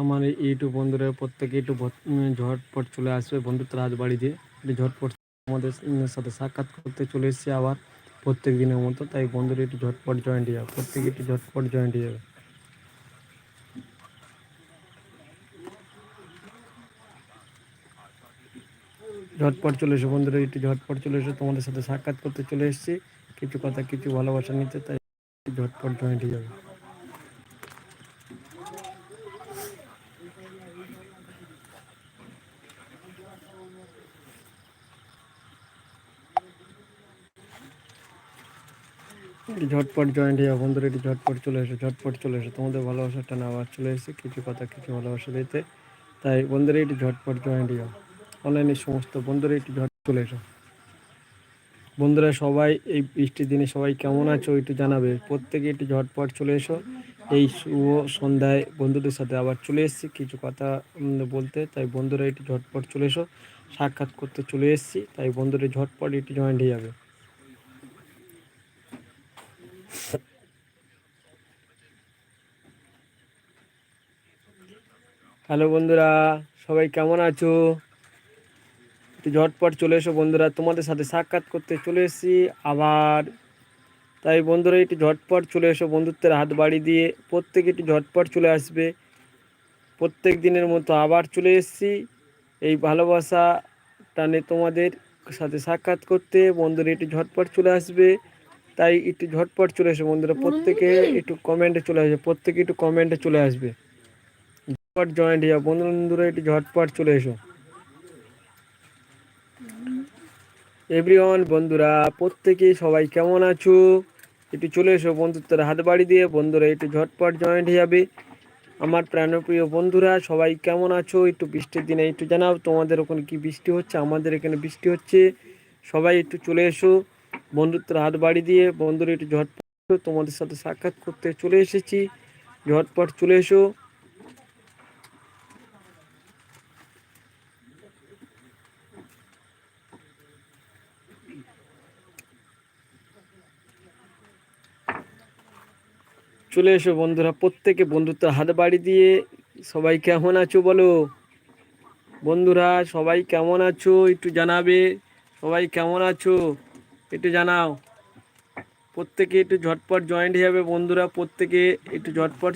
আমার ইউটিউব বন্ধুরা, প্রত্যেকে একটু ঝটপট চলে আসবে। বাড়ি দিয়ে একটু ঝটপট আমাদের সাথে সাক্ষাৎ করতে চলে এসেছে আবার প্রত্যেক দিনের মতো। তাই বন্ধুরা, একটু ঝটপট জয়েন্ট হয়ে যাবে প্রত্যেকে একটু ঝটপট জয়েন্ট হয়ে যাবে। ঝটপট চলে এসো বন্ধুরা, একটু ঝটপট চলে এসো। তোমাদের সাথে সাক্ষাৎ করতে চলে এসেছি। কিছু কথা, কিছু ভালোবাসা নিতে, তাই ঝটপট জয়েন্ট হয়ে যাবে। একটু ঝটপট জয়েন্ট হয়ে বন্ধুরা, একটু ঝটপট চলে এসো, ঝটপট চলে এসো। তোমাদের ভালোবাসাটা না আবার চলে এসেছে, কিছু কথা, কিছু ভালোবাসা দিতে। তাই বন্ধুরা এটি ঝটপট জয়েন্ট হয়ে অনলাইনে সমস্ত বন্ধুরা এটি ঝট চলে এসো। বন্ধুরা, সবাই, এই বৃষ্টির দিনে সবাই কেমন আছো, একটু জানাবে। প্রত্যেকে একটু ঝটপট চলে এসো। এই শুভ সন্ধ্যায় বন্ধুদের সাথে আবার চলে এসেছি, কিছু কথা বলতে। তাই বন্ধুরা, একটু ঝটপট চলে এসো। সাক্ষাৎ করতে চলে এসেছি, তাই বন্ধুরা, ঝটপট একটু জয়েন্ট হয়ে যাবে। হ্যালো বন্ধুরা, সবাই কেমন আছো? একটু ঝটপট চলে এসো বন্ধুরা, তোমাদের সাথে সাক্ষাৎ করতে চলে এসেছি আবার। তাই বন্ধুরা, একটু ঝটপট চলে এসো বন্ধুত্বের হাত বাড়ি দিয়ে, প্রত্যেকে একটু ঝটপট চলে আসবে। প্রত্যেক দিনের মতো আবার চলে এসেছি। এই ভালোবাসা টানে তোমাদের সাথে সাক্ষাৎ করতে বন্ধুরা, একটু ঝটপট চলে আসবে। তাই একটু ঝটপট চলে এসো বন্ধুরা প্রত্যেকে একটু কমেন্টে চলে আসবে প্রত্যেকে একটু কমেন্টে চলে আসবে। ঝটপট জয়েন্ট হয়ে যাও। বন্ধুরা একটু ঝটপট চলে এসো। এভরিওয়ান বন্ধুরা প্রত্যেকে সবাই কেমন আছো? একটু চলে এসো বন্ধুত্বের হাত বাড়ি দিয়ে। বন্ধুরা একটু ঝটপট জয়েন্ট হয়ে যাবে। আমার প্রাণপ্রিয় বন্ধুরা সবাই কেমন আছো? একটু বৃষ্টির দিনে একটু জানাও তোমাদের ওখানে কি বৃষ্টি হচ্ছে? আমাদের এখানে বৃষ্টি হচ্ছে। সবাই একটু চলে এসো। বন্ধুত্বের হাত বাড়ি দিয়ে, বন্ধুরা একটু ঝটপট তোমাদের সাথে সাক্ষাৎ করতে চলে এসেছি। ঝটপট চলে এসো। চলে এসো বন্ধুরা, প্রত্যেকে বন্ধুত্বের হাত বাড়ি দিয়ে। সবাই কেমন আছো বলো? বন্ধুরা, সবাই কেমন আছো? একটু জানাবে, সবাই কেমন আছো? একটু জানাও। প্রত্যেকে একটু ঝটপট জয়েন্ট হয়ে যাবে বন্ধুরা প্রত্যেকে একটু ঝটপট